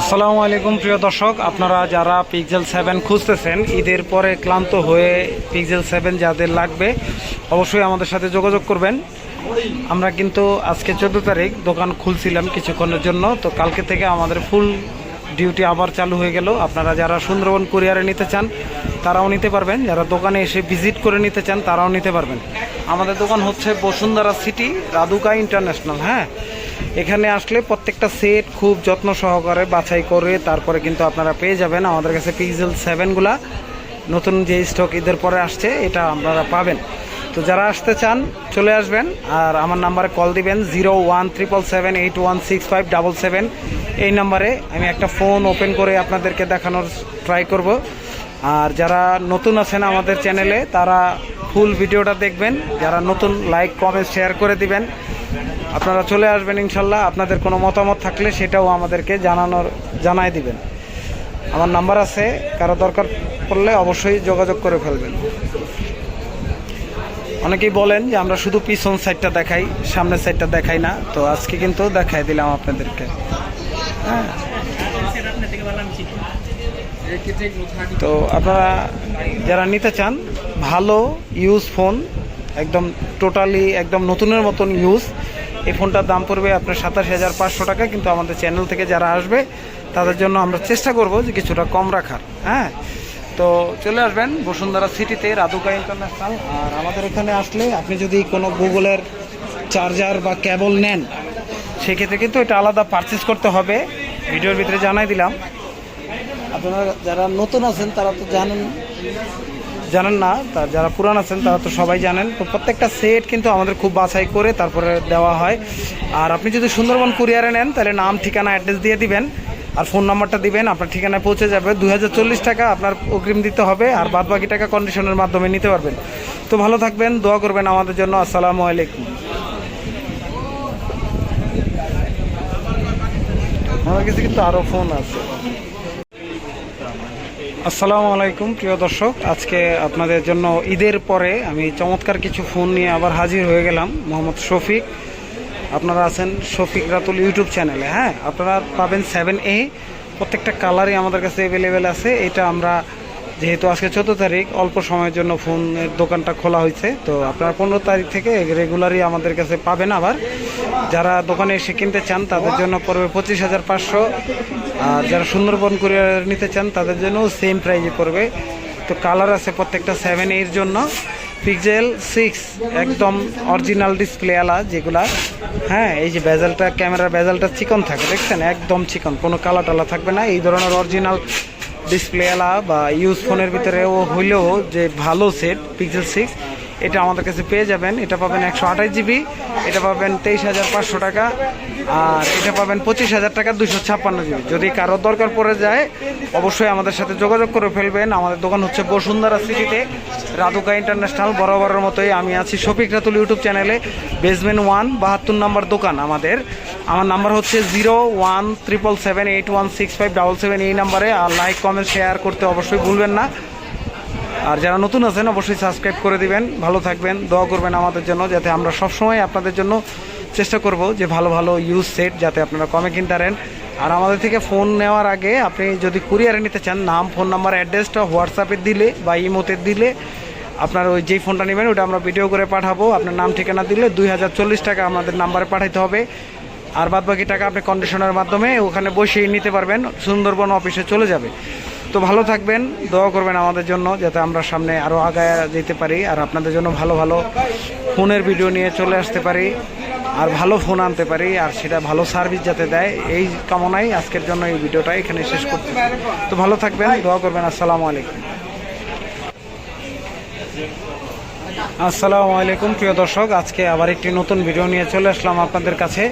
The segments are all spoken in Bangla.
আসসালামু আলাইকুম, প্রিয় দর্শক। আপনারা যারা পিক্সেল সেভেন খুঁজতেছেন, ঈদের পরে ক্লান্ত হয়ে পিক্সেল সেভেন যাদের লাগবে, অবশ্যই আমাদের সাথে যোগাযোগ করবেন। আমরা কিন্তু আজকে চোদ্দ তারিখ, দোকান খুলছিলাম কিছুক্ষণের জন্য। তো কালকে থেকে আমাদের ফুল ডিউটি আবার চালু হয়ে গেল। আপনারা যারা সুন্দরবন কুরিয়ারে নিতে চান, তারাও নিতে পারবেন। যারা দোকানে এসে ভিজিট করে নিতে চান, তারাও নিতে পারবেন। আমাদের দোকান হচ্ছে বসুন্ধরা সিটি রাদুকা ইন্টারন্যাশনাল হ্যাঁ? এখানে আসলে প্রত্যেকটা সেট খুব যত্ন সহকারে বাছাই করে তারপরে কিন্তু আপনারা পেয়ে যাবেন। আমাদের কাছে পিক্সেল সেভেনগুলা নতুন যে স্টক ঈদের পরে আসছে, এটা আপনারা পাবেন। তো যারা আসতে চান, চলে আসবেন আর আমার নাম্বারে কল দিবেন zero one triple seven eight one six five double seven এই নাম্বারে আমি একটা ফোন ওপেন করে আপনাদেরকে দেখানোর ট্রাই করব। আর যারা নতুন আছেন আমাদের চ্যানেলে তারা ফুল ভিডিওটা দেখবেন। যারা নতুন লাইক কমেন্ট শেয়ার করে দিবেন। আপনারা চলে আসবেন ইনশাল্লাহ। আপনাদের কোনো মতামত থাকলে সেটাও আমাদেরকে জানানোর, জানাই দিবেন। আমার নাম্বার আছে, কারও দরকার পড়লে অবশ্যই যোগাযোগ করে ফেলবেন। অনেকেই বলেন যে আমরা শুধু পিছন সাইডটা দেখাই, সামনের সাইডটা দেখাই না। তো আজকে কিন্তু দেখাই দিলাম আপনাদেরকে। হ্যাঁ। তো আপনারা যারা নিতে চান, ভালো ইউজ ফোন একদম টোটালি একদম নতুনের মতন ইউজ এই ফোনটার দাম পড়বে আপনার সাতাশ হাজার পাঁচশো টাকা, কিন্তু আমাদের চ্যানেল থেকে যারা আসবে, তাদের জন্য আমরা চেষ্টা করব যে কিছুটা কম রাখার হ্যাঁ? তো চলে আসবেন বসুন্ধরা সিটিতে রাধুকা ইন্টারন্যাশনাল, আর আমাদের এখানে আসলে আপনি যদি কোনো গুগলের চার্জার বা কেবল নেন, সেক্ষেত্রে কিন্তু এটা আলাদা পারচেস করতে হবে। ভিডিওর ভিতরে জানাই দিলাম। আপনারা যারা নতুন আছেন, তারা তো জানেন জানেন না তা যারা পুরান আছেন তারা তো সবাই জানেন। তো প্রত্যেকটা সেট কিন্তু আমাদের খুব বাছাই করে তারপরে দেওয়া হয়। আর আপনি যদি সুন্দরবন কুরিয়ারে নেন, তাহলে নাম, ঠিকানা অ্যাড্রেস দিয়ে দিবেন। আর ফোন নাম্বারটা দিবেন, আপনার ঠিকানায় পৌঁছে যাবে। দু হাজার চল্লিশ টাকা আপনার অগ্রিম দিতে হবে, আর বাদ বাকি টাকা কন্ডিশনের মাধ্যমে নিতে পারবেন। তো ভালো থাকবেন, দোয়া করবেন আমাদের জন্য। আসসালামু আলাইকুম। আমার কাছে কিন্তু আরও ফোন আছে। আসসালামু আলাইকুম, প্রিয় দর্শক। আজকে আপনাদের জন্য ঈদের পরে আমি চমৎকার কিছু ফোন নিয়ে আবার হাজির হয়ে গেলাম, মোহাম্মদ শফিক। আপনারা আছেন শফিক রাতুল ইউটিউব চ্যানেলে হ্যাঁ? আপনারা পাবেন সেভেন এ প্রত্যেকটা কালারই আমাদের কাছে অ্যাভেলেবেল আছে। এটা আমরা যেহেতু আজকে চোদ্দ তারিখ, অল্প সময়ের জন্য ফোনের দোকানটা খোলা হয়েছে। তো আপনারা পনেরো তারিখ থেকে রেগুলারই আমাদের কাছে পাবেন আবার। যারা দোকানে এসে কিনতে চান, তাদের জন্য পড়বে পঁচিশ হাজার পাঁচশো। আর যারা সুন্দরবন কুরিয়ার নিতে চান, তাদের জন্য সেম প্রাইজে পড়বে। তো কালার আছে প্রত্যেকটা সেভেন এর জন্য। পিক্সেল সিক্স একদম অরিজিনাল ডিসপ্লে আলা যেগুলা। হ্যাঁ এই যে বেজালটা ক্যামেরার বেজালটা চিকন থাকে, দেখছেন? একদম চিকন, কোনো কালা টালা থাকবে না। এই ধরনের অরিজিনাল ডিসপ্লে আলা বা ইউজ ফোনের ভিতরেও হইলেও যে ভালো সেট পিক্সেল সিক্স এটা আমাদের কাছে পেয়ে যাবেন। এটা পাবেন একশো আঠাশ জিবি, এটা পাবেন তেইশ হাজার পাঁচশো টাকা, আর এটা পাবেন পঁচিশ হাজার টাকা দুশো ছাপ্পান্ন জিবি। যদি কারোর দরকার পড়ে যায়, অবশ্যই আমাদের সাথে যোগাযোগ করে ফেলবেন। আমাদের দোকান হচ্ছে বসুন্ধরা সিটিতে, রাধুকা ইন্টারন্যাশনাল বরাবরের মতোই আমি আছি শফিক রাতুল ইউটিউব চ্যানেলে, বেসমেন্ট ওয়ান বাহাত্তর নম্বর দোকান আমাদের। আমার নাম্বার হচ্ছে zero one triple seven eight one six five double seven এই নাম্বারে, আর লাইক, কমেন্ট, শেয়ার করতে অবশ্যই ভুলবেন না। আর যারা নতুন আছেন, অবশ্যই সাবস্ক্রাইব করে দিবেন। ভালো থাকবেন, দোয়া করবেন আমাদের জন্য, যাতে আমরা সবসময় আপনাদের জন্য চেষ্টা করব যে ভালো ভালো ইউজ সেট যাতে আপনারা কমে কিনতে পারেন। আর আমাদের থেকে ফোন নেওয়ার আগে আপনি যদি কুরিয়ারে নিতে চান, নাম ফোন নাম্বার অ্যাড্রেসটা হোয়াটসঅ্যাপে দিলে বা ইমোতে দিলে আপনার ওই যেই ফোনটা নেবেন, ওটা আমরা ভিডিও করে পাঠাবো। আপনার নাম, ঠিকানা দিলে দুই হাজার চল্লিশ টাকা আমাদের নাম্বারে পাঠাইতে হবে। আর বাদ বাকি টাকা আপনি কন্ডিশনের মাধ্যমে ওখানে বসিয়ে নিতে পারবেন, সুন্দরবন অফিসে চলে যাবে। তো ভালো থাকবেন, দোয়া করবেন আমাদের জন্য যাতে আমরা সামনে আরও আগায় যেতে পারি আর আপনাদের জন্য ভালো ভালো ফোনের ভিডিও নিয়ে চলে আসতে পারি আর ভালো ফোন আনতে পারি আর সেটা ভালো সার্ভিস যাতে দেয়, এই কামনাই আজকের জন্য এই ভিডিওটা এখানে শেষ করতে তো ভালো থাকবেন, দোয়া করবেন, আসসালামু আলাইকুম। আসসালামু আলাইকুম, প্রিয় দর্শক, আজকে আবার একটি নতুন ভিডিও নিয়ে চলে আসলাম আপনাদের কাছে।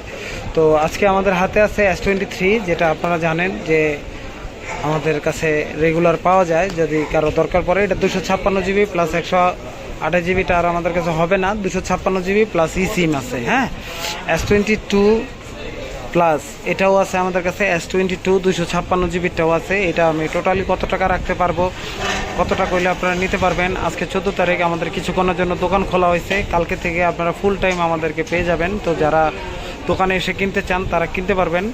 তো আজকে আমাদের হাতে আছে এস টোয়েন্টি থ্রি যেটা আপনারা জানেন যে আমাদের কাছে রেগুলার পাওয়া যায়। যদি কারও দরকার পড়ে, এটা দুশো ছাপ্পান্ন জিবি প্লাস একশো আঠাশ জিবিটা আর আমাদের কাছে হবে না। দুশো ছাপ্পান্ন জিবি প্লাস ই সিম আছে হ্যাঁ? এস টোয়েন্টি টু প্লাস এটাও আছে আমাদের কাছে। এস টোয়েন্টি টু দুশো ছাপ্পান্ন জিবিটাও আছে। এটা আমি টোটালি কত টাকা রাখতে পারব? কত টাকা হইলে আপনারা নিতে পারবেন? আজকে চোদ্দ তারিখ, আমাদের কিছুক্ষণের জন্য দোকান খোলা হয়েছে। কালকে থেকে আপনারা ফুল টাইম আমাদেরকে পেয়ে যাবেন। তো যারা দোকানে এসে কিনতে চান, তারা কিনতে পারবেন।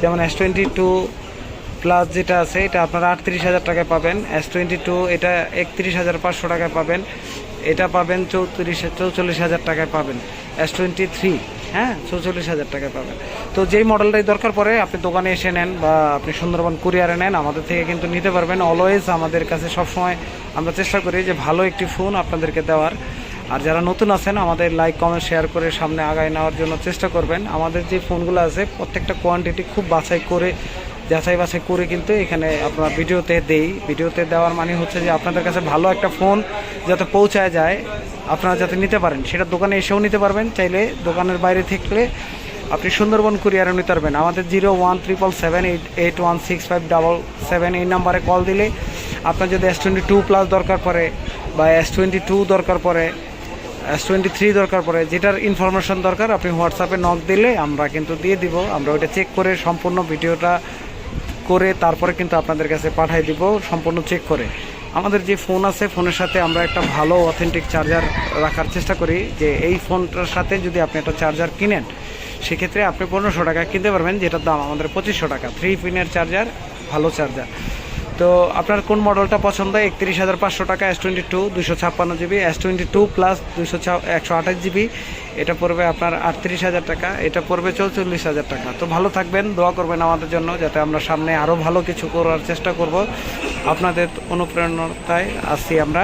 যেমন এস টোয়েন্টি টু প্লাস যেটা আছে, এটা আপনারা আটত্রিশ হাজার টাকায় পাবেন। এস টোয়েন্টি টু এটা একত্রিশ হাজার পাঁচশো টাকায় পাবেন। এটা পাবেন চৌত্রিশ, চৌচল্লিশ হাজার টাকায় পাবেন। এস টোয়েন্টি থ্রি হ্যাঁ চৌচল্লিশ হাজার টাকায় পাবেন। তো যেই মডেলটাই দরকার পড়ে, আপনি দোকানে এসে নেন বা আপনি সুন্দরবন কুরিয়ারে নেন, আমাদের থেকে কিন্তু নিতে পারবেন। অলওয়েজ আমাদের কাছে সবসময় আমরা চেষ্টা করি যে ভালো একটি ফোন আপনাদেরকে দেওয়ার। আর যারা নতুন আছেন, আমাদের লাইক কমেন্ট শেয়ার করে সামনে আগায় নেওয়ার জন্য চেষ্টা করবেন। আমাদের যে ফোনগুলো আছে, প্রত্যেকটা কোয়ান্টিটি খুব বাছাই করে যাচাই বাছাই করে কিন্তু এখানে আপনার ভিডিওতে দেই। ভিডিওতে দেওয়ার মানে হচ্ছে যে আপনাদের কাছে ভালো একটা ফোন যাতে পৌঁছায় যায়, আপনারা যাতে নিতে পারেন। সেটা দোকানে এসেও নিতে পারবেন। চাইলে দোকানের বাইরে থাকলে আপনি সুন্দরবন কুরিয়ারে নিতে পারবেন। আমাদের zero one triple seven eight eight one six five double seven এই নাম্বারে কল দিলে আপনার যদি এস টোয়েন্টি টু প্লাস দরকার পড়ে বা এস টোয়েন্টি টু দরকার পড়ে এস টোয়েন্টি থ্রি দরকার পড়ে, যেটার ইনফরমেশন দরকার, আপনি হোয়াটসঅ্যাপে নক দিলে আমরা কিন্তু দিয়ে দিব। আমরা ওইটা চেক করে সম্পূর্ণ ভিডিওটা করে তারপরে কিন্তু আপনাদের কাছে পাঠাই দিব, সম্পূর্ণ চেক করে। আমাদের যে ফোন আছে ফোনের সাথে আমরা একটা ভালো অথেন্টিক চার্জার রাখার চেষ্টা করি যে এই ফোনটার সাথে যদি আপনি একটা চার্জার কিনেন, সেক্ষেত্রে আপনি পনেরোশো টাকা কিনতে পারবেন, যেটার দাম আমাদের পঁচিশশো টাকা। থ্রি পিনের চার্জার ভালো চার্জার তো আপনার কোন মডেলটা পছন্দ? একত্রিশ হাজার পাঁচশো টাকা এস টোয়েন্টি টু দুশো ছাপ্পান্ন GB S twenty two plus দুশো একশো আঠাশ জিবি। এটা পড়বে আপনার আটত্রিশ হাজার টাকা, এটা পড়বে চৌচল্লিশ হাজার টাকা। তো ভালো থাকবেন, দোয়া করবেন আমাদের জন্য যাতে আমরা সামনে আরও ভালো কিছু করার চেষ্টা করব। আপনাদের অনুপ্রেরণায় আসছি আমরা।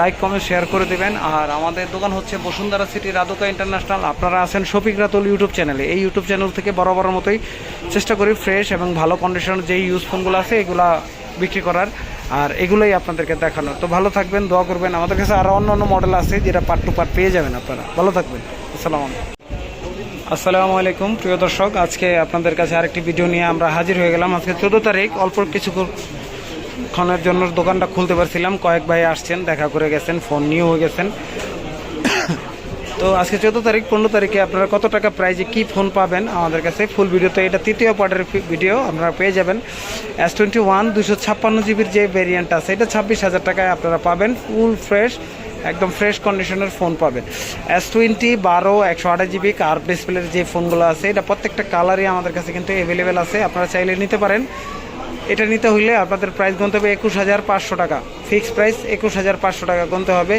লাইক কমেন্ট শেয়ার করে দেবেন। আর আমাদের দোকান হচ্ছে বসুন্ধরা সিটি রাধুকা ইন্টারন্যাশনাল। আপনারা আছেন শফিক রাতুল ইউটিউব চ্যানেলে। এই ইউটিউব চ্যানেল থেকে বরাবরের মতোই চেষ্টা করি ফ্রেশ এবং ভালো কন্ডিশনের যেই ইউজ ফোনগুলো আছে, এগুলা বিক্রি করার, আর এগুলোই আপনাদেরকে দেখানোর। তো ভালো থাকবেন, দোয়া করবেন। আমাদের কাছে আরও অন্য অন্য মডেল আছে যেটা পার্ট টু পার্ট পেয়ে যাবেন আপনারা। ভালো থাকবেন। আসসালামু আলাইকুম। আসসালামু আলাইকুম, প্রিয় দর্শক। আজকে আপনাদের কাছে আরেকটি ভিডিও নিয়ে আমরা হাজির হয়ে গেলাম। আজকে চোদ্দ তারিখ, অল্প কিছু ক্ষণের জন্য দোকানটা খুলতে পারছিলাম। কয়েক ভাই আসছেন, দেখা করে গেছেন ফোন নিয়েও গেছেন। তো আজকে চোদ্দ তারিখ, পনেরো তারিখে আপনারা কত টাকা প্রাইজে কি ফোন পাবেন আমাদের কাছে? ফুল ভিডিওতে এটা তৃতীয় পার্টের ভিডিও আপনারা পেয়ে যাবেন। এস টোয়েন্টি ওয়ান দুশো ছাপ্পান্ন জিবির যে ভেরিয়েন্ট আছে, এটা ছাব্বিশ হাজার টাকায় আপনারা পাবেন। ফুল ফ্রেশ একদম ফ্রেশ কন্ডিশনের ফোন পাবেন। এস টোয়েন্টি বারো, একশো আঠাশ জিবি কার ডিসপ্লের যে ফোনগুলো আছে, এটা প্রত্যেকটা কালারই আমাদের কাছে কিন্তু অ্যাভেলেবেল আছে। আপনারা চাইলে নিতে পারেন। এটা নিতে হইলে আপনাদের প্রাইস গুনতে হবে একুশ হাজার পাঁচশো টাকা। ফিক্স প্রাইস একুশ হাজার পাঁচশো টাকা গুনতে হবে।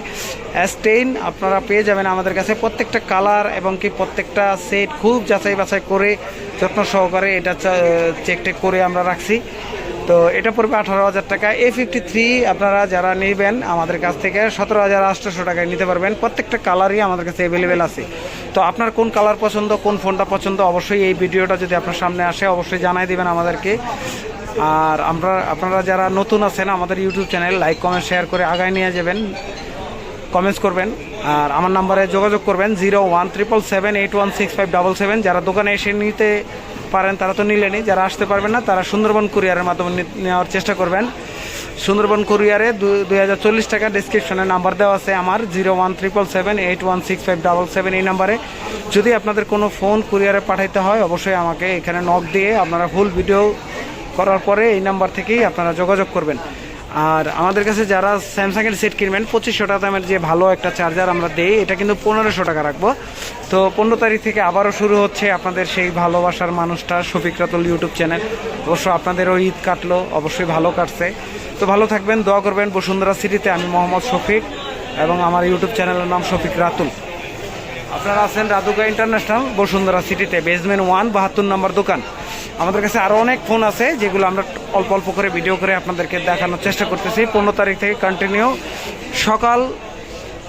অ্যাস্টেইন আপনারা পেয়ে যাবেন আমাদের কাছে প্রত্যেকটা কালার এবং কি প্রত্যেকটা সেট খুব যাচাই বাছাই করে যত্ন সহকারে এটা চেক টেক করে আমরা রাখছি। তো এটা পড়বে আঠারো হাজার টাকা। এ ফিফটি থ্রি আপনারা যারা নেবেন আমাদের কাছ থেকে সতেরো হাজার আটশোশো টাকায় নিতে পারবেন। প্রত্যেকটা কালারই আমাদের কাছে অ্যাভেলেবেল আছে। তো আপনার কোন কালার পছন্দ, কোন ফোনটা পছন্দ, অবশ্যই এই ভিডিওটা যদি আপনার সামনে আসে, অবশ্যই জানাই দিবেন আমাদেরকে। আর আমরা, আপনারা যারা নতুন আছেন, আমাদের YouTube channel like comment share করে আগায় নিয়ে যাবেন কমেন্টস করবেন। আর আমার নাম্বারে যোগাযোগ করবেন zero one triple seven eight one six five double seven যারা দোকানে এসে নিতে পারেন, তারা তো নিলেনি যারা আসতে পারবেন না, তারা সুন্দরবন কুরিয়ারের মাধ্যমে নেওয়ার চেষ্টা করবেন। সুন্দরবন কুরিয়ারে দুই হাজার চল্লিশ টাকা ডিসক্রিপশনে নাম্বার দেওয়া আছে আমার zero one triple seven eight one six five double seven এই নাম্বারে যদি আপনাদের কোনো ফোন কুরিয়ারে পাঠাইতে হয়, অবশ্যই আমাকে এখানে নক দিয়ে আপনারা ফুল ভিডিও করার পরে এই নাম্বার থেকেই আপনারা যোগাযোগ করবেন। আর আমাদের কাছে যারা স্যামসাংয়ের সেট কিনবেন, পঁচিশশো টাকা দামের যে ভালো একটা চার্জার আমরা দেই, এটা কিন্তু পনেরোশো টাকা রাখব। তো পনেরো তারিখ থেকে আবারও শুরু হচ্ছে আপনাদের সেই ভালোবাসার মানুষটা শফিক রাতুল ইউটিউব চ্যানেল অবশ্য আপনাদেরও ঈদ কাটলো, অবশ্যই ভালো কাটছে। তো ভালো থাকবেন, দোয়া করবেন বসুন্ধরা সিটিতে আমি মোহাম্মদ শফিক এবং আমার ইউটিউব চ্যানেলের নাম শফিক রাতুল। আপনারা আছেন রাধুকা ইন্টারন্যাশনাল বসুন্ধরা সিটিতে বেসমেন্ট ওয়ান বাহাত্তর নম্বর দোকান। আমাদের কাছে আরও অনেক ফোন আছে, যেগুলো আমরা অল্প অল্প করে ভিডিও করে আপনাদেরকে দেখানোর চেষ্টা করতেছি। পনেরো তারিখ থেকে কন্টিনিউ সকাল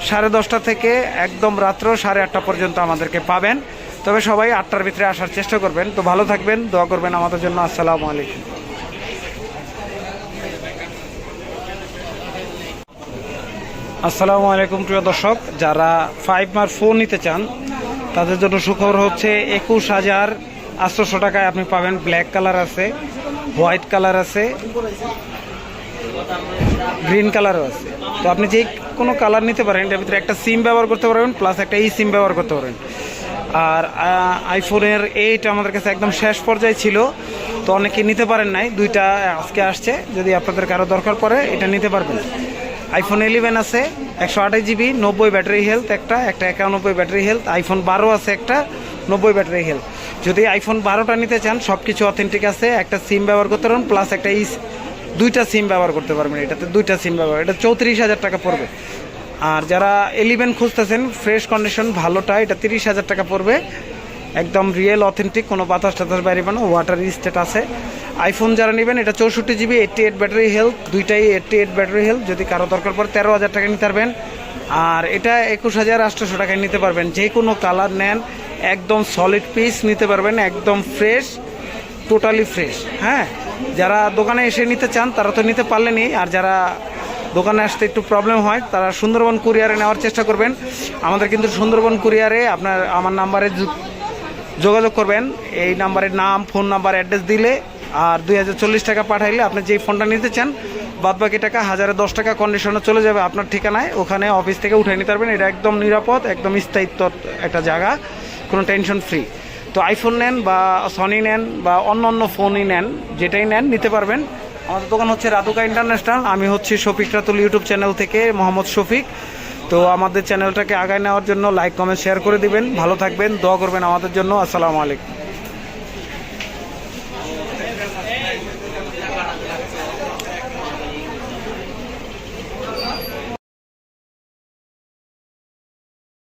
সাড়ে দশটা থেকে একদম রাত্র সাড়ে আটটা পর্যন্ত আমাদেরকে পাবেন। তবে সবাই আটটার ভিতরে আসার চেষ্টা করবেন। তো ভালো থাকবেন, দোয়া করবেন আমাদের জন্য। আসসালামু আলাইকুম। আসসালামু আলাইকুম, প্রিয় দর্শক। যারা ফাইভ মার ফোন নিতে চান, তাদের জন্য সুখবর হচ্ছে একুশ হাজার আটশোশো টাকায় আপনি পাবেন। ব্ল্যাক কালার আছে হোয়াইট কালার আছে গ্রিন কালারও আছে। তো আপনি যে কোনো কালার নিতে পারেন, এটার ভিতরে একটা সিম ব্যবহার করতে পারবেন প্লাস একটা ই সিম ব্যবহার করতে পারবেন। আর আইফোনের এইট আমাদের কাছে একদম শেষ পর্যায়ে ছিল, তো অনেকে নিতে পারেন নাই। দুইটা আজকে আসছে, যদি আপনাদের কারও দরকার পড়ে, এটা নিতে পারবেন। আইফোন ইলেভেন আছে একশো আঠাশ জিবি, নব্বই ব্যাটারি হেলথ একটা একটা একানব্বই ব্যাটারি হেলথ আইফোন বারো আছে একটা, নব্বই ব্যাটারি হেলথ যদি আইফোন বারোটা নিতে চান সব কিছু অথেন্টিক আছে, একটা সিম ব্যবহার করতে পারবেন প্লাস একটা ইস, দুইটা সিম ব্যবহার করতে পারবেন এটাতে, দুইটা সিম ব্যবহার, এটা চৌত্রিশ হাজার টাকা পড়বে। আর যারা এলিভেন খুঁজতেছেন ফ্রেশ কন্ডিশন ভালোটা, এটা তিরিশ হাজার টাকা পড়বে। একদম রিয়েল অথেন্টিক কোনো বাতাস টাতাস বাইরে না ওয়াটার স্টেট আছে। আইফোন যারা নেবেন, এটা চৌষট্টি GB eighty eight battery health দুইটাই এইট্টি এইট ব্যাটারি হেলথ যদি কারও দরকার পড়ে তেরো হাজার টাকা নিতে পারবেন। আর এটা একুশ হাজার আটশোশো টাকায় নিতে পারবেন। যে কোনো কালার নেন, একদম সলিড পিস নিতে পারবেন, একদম ফ্রেশ টোটালি ফ্রেশ হ্যাঁ? যারা দোকানে এসে নিতে চান, তারা তো নিতে পারলেনই। আর যারা দোকানে আসতে একটু প্রবলেম হয়, তারা সুন্দরবন কুরিয়ারে নেওয়ার চেষ্টা করবেন। আমাদের কিন্তু সুন্দরবন কুরিয়ারে আপনার, আমার নাম্বারে যোগাযোগ করবেন। এই নাম্বারের নাম, ফোন নাম্বার, অ্যাড্রেস দিলে আর দুই হাজার চল্লিশ টাকা পাঠাইলে আপনি যেই ফোনটা নিতে চান বাদ বাকি টাকা হাজারে দশ টাকা কন্ডিশনে চলে যাবে আপনার ঠিকানায়। ওখানে অফিস থেকে উঠে নিতে পারবেন। এটা একদম নিরাপদ, একদম স্থায়িত্ব একটা জায়গা, কোনো টেনশন ফ্রি তো আইফোন নেন বা সনি নেন বা অন্য অন্য ফোনই নেন, যেটাই নেন, নিতে পারবেন। আমাদের দোকান হচ্ছে রাধুকা ইন্টারন্যাশনাল। আমি হচ্ছি শফিক রাতুল ইউটিউব চ্যানেল থেকে মোহাম্মদ শফিক। তো আমাদের চ্যানেলটাকে আগায় নেওয়ার জন্য লাইক কমেন্ট শেয়ার করে দিবেন। ভালো থাকবেন, দোয়া করবেন আমাদের জন্য। আসসালামু আলাইকুম।